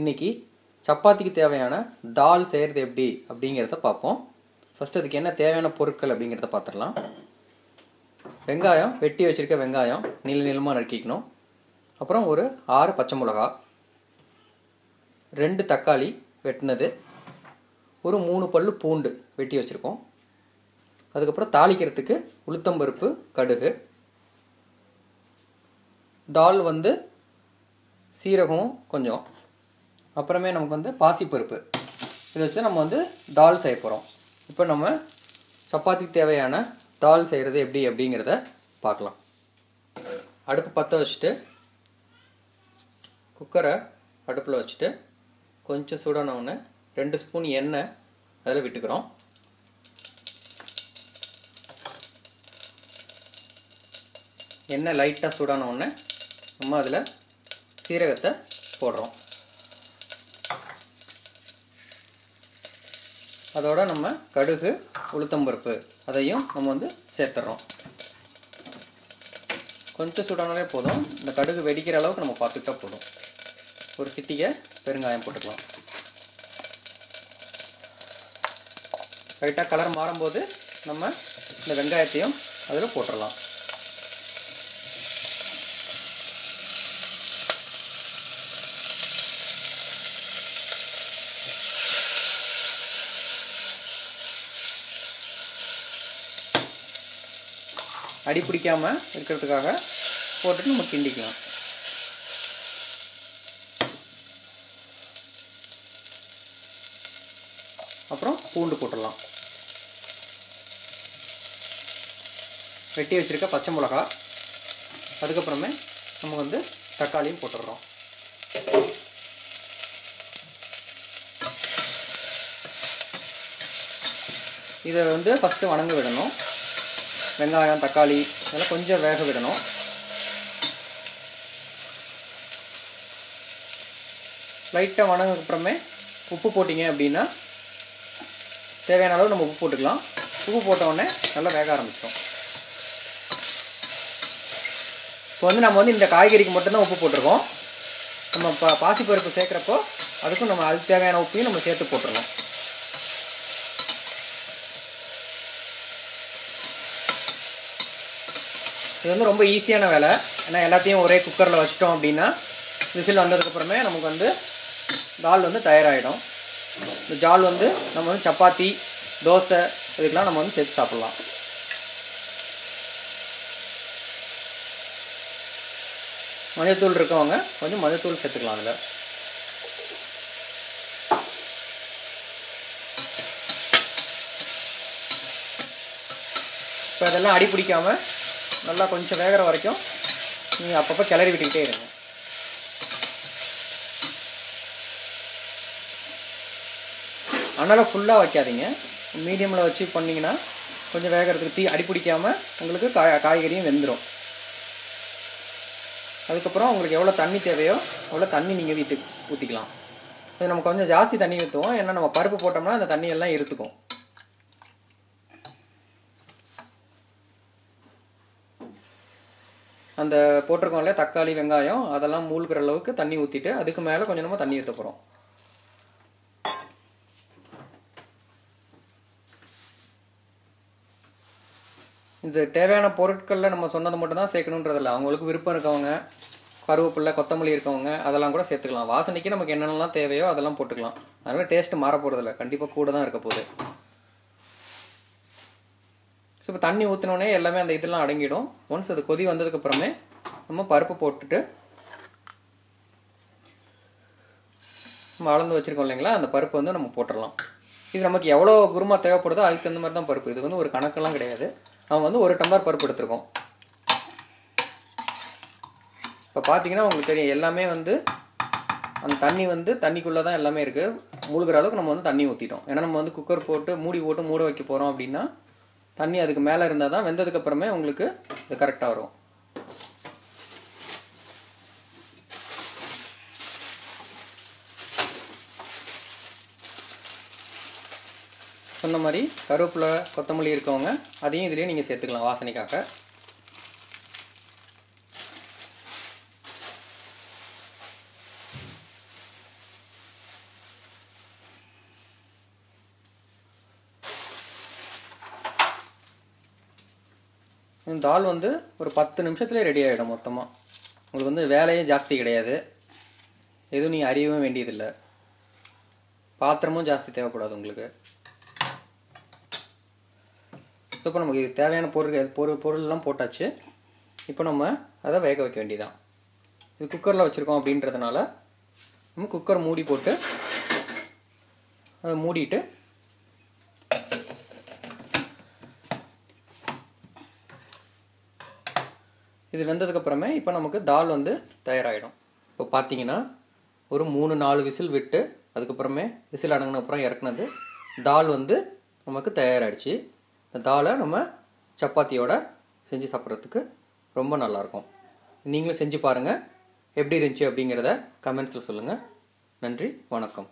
இன்னைக்கு சப்பாத்திக்கு தேவையான தால் செய்கிறது எப்படி அப்படிங்கிறத பார்ப்போம். ஃபஸ்ட்டு அதுக்கு என்ன தேவையான பொருட்கள் அப்படிங்கிறத பார்த்துடலாம். வெங்காயம் வெட்டி வச்சுருக்க வெங்காயம் நீள நீளமாக நறுக்கிக்கணும். அப்புறம் ஒரு ஆறு பச்சை மிளகா ரெண்டு தக்காளி வெட்டினது ஒரு மூணு பல் பூண்டு வெட்டி வச்சுருக்கோம். அதுக்கப்புறம் தாளிக்கிறதுக்கு உளுத்தம்பருப்பு கடுகு. தால் வந்து சீரகம் கொஞ்சம் அப்புறமே நமக்கு வந்து பாசிப்பருப்பு. இதை வச்சு நம்ம வந்து தால் செய்ய போகிறோம் இப்போ நம்ம சப்பாத்திக்கு தேவையான தால் செய்கிறது எப்படி அப்படிங்கிறத பார்க்கலாம். அடுப்பு பற்ற வச்சுட்டு குக்கரை அடுப்பில் வச்சுட்டு கொஞ்சம் சூடான ரெண்டு ஸ்பூன் எண்ணெய் அதில் விட்டுக்கிறோம். எண்ணெய் லைட்டாக சூடான நம்ம அதில் சீரகத்தை போடுறோம். அதோட நம்ம கடுகு உளுத்தம்பருப்பு அதையும் நம்ம வந்து சேர்த்துறோம். கொஞ்சம் சூடானாலே போதும். இந்த கடுகு வெடிக்கிற அளவுக்கு நம்ம பார்த்துக்கிட்டா போதும். ஒரு சிட்டிகை பெருங்காயம் போட்டுக்கலாம். லைட்டாக கலர் மாறும்போது நம்ம இந்த வெங்காயத்தையும் அதில் போட்டுடலாம் அடி பிடிக்காமல் இருக்கிறதுக்காக போட்டுட்டு நம்ம கிண்டிக்கலாம். அப்புறம் பூண்டு போட்டுடலாம். வெட்டி வச்சுருக்க பச்சை மிளகா அதுக்கப்புறமே நம்ம வந்து தக்காளியும் போட்டுடுறோம். இதை வந்து ஃபஸ்ட்டு வணங்க விடணும். வெங்காயம் தக்காளி இதெல்லாம் கொஞ்சம் வேக விடணும். லைட்டாக வணங்கின அப்புறமே உப்பு போட்டிங்க அப்படின்னா தேவையான அளவு நம்ம உப்பு போட்டுக்கலாம். உப்பு போட்டவுடனே நல்லா வேக ஆரம்பிச்சிடும். இப்போ வந்து நம்ம வந்து இந்த காய்கறிக்கு மட்டும்தான் உப்பு போட்டிருக்கோம். நம்ம பா பாசிப்பருப்பு சேர்க்குறப்போ அதுக்கும் நம்ம அது தேவையான உப்பையும் நம்ம சேர்த்து போட்டுடணும் இது வந்து ரொம்ப ஈஸியான வேலை. ஏன்னா எல்லாத்தையும் ஒரே குக்கரில் வச்சிட்டோம் அப்படின்னா விசில் வந்ததுக்கப்புறமே நமக்கு வந்து தால் வந்து தயாராகிடும் இந்த ஜால் வந்து நம்ம வந்து சப்பாத்தி தோசை இதுக்கெலாம் நம்ம வந்து சேர்த்து சாப்பிட்லாம். மஞ்சத்தூள் இருக்கவங்க கொஞ்சம் மஞ்சத்தூள் சேர்த்துக்கலாம் அதில். இப்போ அதெல்லாம் அடி நல்லா கொஞ்சம் வேகிற வரைக்கும் நீங்கள் அப்பப்போ கிளறி விட்டுக்கிட்டே இருங்க. அதனால் ஃபுல்லாக வைக்காதீங்க. மீடியமில் வச்சு பண்ணிங்கன்னா கொஞ்சம் வேகிறதுக்கு தீ அடி பிடிக்காமல் உங்களுக்கு காய் காய்கறியும் வெந்துடும் அதுக்கப்புறம் உங்களுக்கு எவ்வளோ தண்ணி தேவையோ அவ்வளோ தண்ணி நீங்கள் வீட்டுக்கு ஊற்றிக்கலாம் இது நம்ம கொஞ்சம் ஜாஸ்தி தண்ணி ஊற்றுவோம் ஏன்னா நம்ம பருப்பு போட்டோம்னா அந்த தண்ணியெல்லாம் இருத்துக்கும் அந்த போட்டிருக்கோம் இல்லையா? தக்காளி வெங்காயம் அதெல்லாம் மூழ்கிற அளவுக்கு தண்ணி ஊற்றிட்டு அதுக்கு மேலே கொஞ்சம் நம்ம தண்ணி ஊற்ற போகிறோம் இது தேவையான பொருட்களில் நம்ம சொன்னது மட்டும் தான் சேர்க்கணுன்றதில்ல அவங்களுக்கு விருப்பம் இருக்கவங்க கருவேப்பில்லை கொத்தமல்லி இருக்கவங்க அதெல்லாம் கூட சேர்த்துக்கலாம். வாசனைக்கு நமக்கு என்னென்னலாம் தேவையோ அதெல்லாம் போட்டுக்கலாம். அதனால் டேஸ்ட்டு மாற போகிறதில்ல கண்டிப்பாக கூட தான் இருக்க போகுது. ஸோ இப்போ தண்ணி ஊற்றினோடனே எல்லாமே அந்த இதெல்லாம் அடங்கிடும். ஒன்ஸ் அது கொதி வந்ததுக்கப்புறமே நம்ம பருப்பு போட்டுட்டு நம்ம அளந்து வச்சுருக்கோம் இல்லைங்களா? அந்த பருப்பு வந்து நம்ம போட்டுடலாம் இது நமக்கு எவ்வளோ குருமா தேவைப்படுதோ அதுக்கு தகுந்த மாதிரி தான் பருப்பு. இதுக்கு வந்து ஒரு கணக்கெல்லாம் கிடையாது. அவங்க வந்து ஒரு டம்ளர் பருப்பு எடுத்துருக்கோம். இப்போ பார்த்தீங்கன்னா உங்களுக்கு தெரியும் எல்லாமே வந்து அந்த தண்ணி வந்து தண்ணிக்குள்ளே தான் எல்லாமே இருக்குது மூழ்கிற அளவுக்கு நம்ம வந்து தண்ணி ஊற்றிட்டோம் ஏன்னா நம்ம வந்து குக்கர் போட்டு மூடி போட்டு மூட வைக்க போகிறோம் அப்படின்னா தண்ணி அதுக்கு மேலே இருந்தால் தான் வெந்ததுக்கப்புறமே உங்களுக்கு இது கரெக்டாக வரும். சொன்ன மாதிரி கருவேப்பிலை கொத்தமல்லி இருக்கவங்க அதையும் இதுலேயே நீங்கள் சேர்த்துக்கலாம் வாசனைக்காக. இந்த தால் வந்து ஒரு பத்து நிமிஷத்துலேயே ரெடி ஆகிடும் மொத்தமாக உங்களுக்கு வந்து வேலையும் ஜாஸ்தி கிடையாது. எதுவும் நீங்கள் அறியவும் வேண்டியதில்லை. பாத்திரமும் ஜாஸ்தி தேவைப்படாது உங்களுக்கு. ஸோ இப்போ நமக்கு இது தேவையான பொருள் பொருள் பொருள்லாம் போட்டாச்சு. இப்போ நம்ம அதை வேக வைக்க வேண்டியதான் இது குக்கரில் வச்சுருக்கோம் அப்படின்றதுனால நம்ம குக்கர் மூடி போட்டு அதை மூடிட்டு இது வெந்ததுக்கப்புறமே இப்போ நமக்கு தால் வந்து தயாராகிடும் இப்போ பார்த்தீங்கன்னா ஒரு மூணு நாலு விசில் விட்டு அதுக்கப்புறமே விசில் அடங்கின அப்புறம் இறக்குனது தால் வந்து நமக்கு தயாராகிடுச்சு இந்த தாலை நம்ம சப்பாத்தியோட செஞ்சு சாப்பிட்றதுக்கு ரொம்ப நல்லாயிருக்கும். நீங்களும் செஞ்சு பாருங்கள் எப்படி இருந்துச்சு அப்படிங்கிறத கமெண்ட்ஸில் சொல்லுங்கள் நன்றி வணக்கம்.